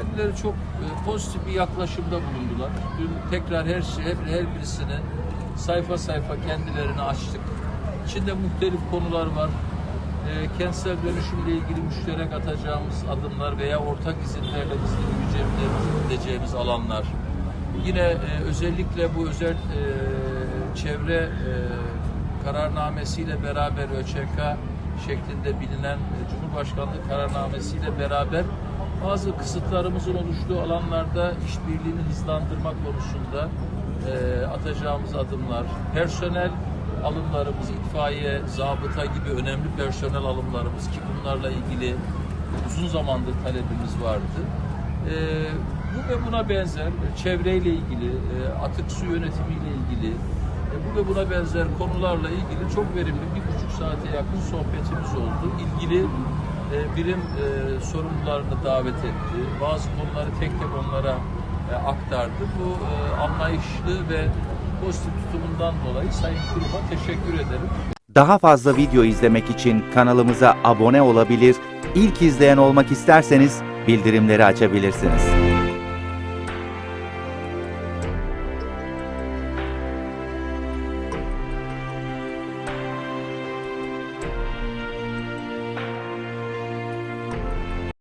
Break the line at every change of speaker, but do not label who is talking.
Kendileri çok e, pozitif bir yaklaşımda bulundular. Dün tekrar her şey, her, her birisini sayfa sayfa kendilerini açtık. İçinde muhtelif konular var. E, kentsel dönüşümle ilgili müşterek atacağımız adımlar veya ortak izinlerle bizim gideceğimiz alanlar. Yine e, özellikle bu özel e, çevre e, kararnamesiyle beraber ÖÇK şeklinde bilinen e, Cumhurbaşkanlığı kararnamesiyle beraber bazı kısıtlarımızın oluştuğu alanlarda işbirliğini hızlandırma konusunda e, atacağımız adımlar, personel alımlarımız, itfaiye, zabıta gibi önemli personel alımlarımız ki bunlarla ilgili uzun zamandır talebimiz vardı. E, bu ve buna benzer çevreyle ilgili, e, atık su yönetimiyle ilgili, e, bu ve buna benzer konularla ilgili çok verimli bir buçuk saate yakın sohbetimiz oldu. İlgili e, birim e, sorumlularını davet etti. Bazı konuları tek tek onlara e, aktardı. Bu anlayışlı ve pozitif tutumundan dolayı Sayın Kurum'a teşekkür ederim.
Daha fazla video izlemek için kanalımıza abone olabilir, ilk izleyen olmak isterseniz bildirimleri açabilirsiniz.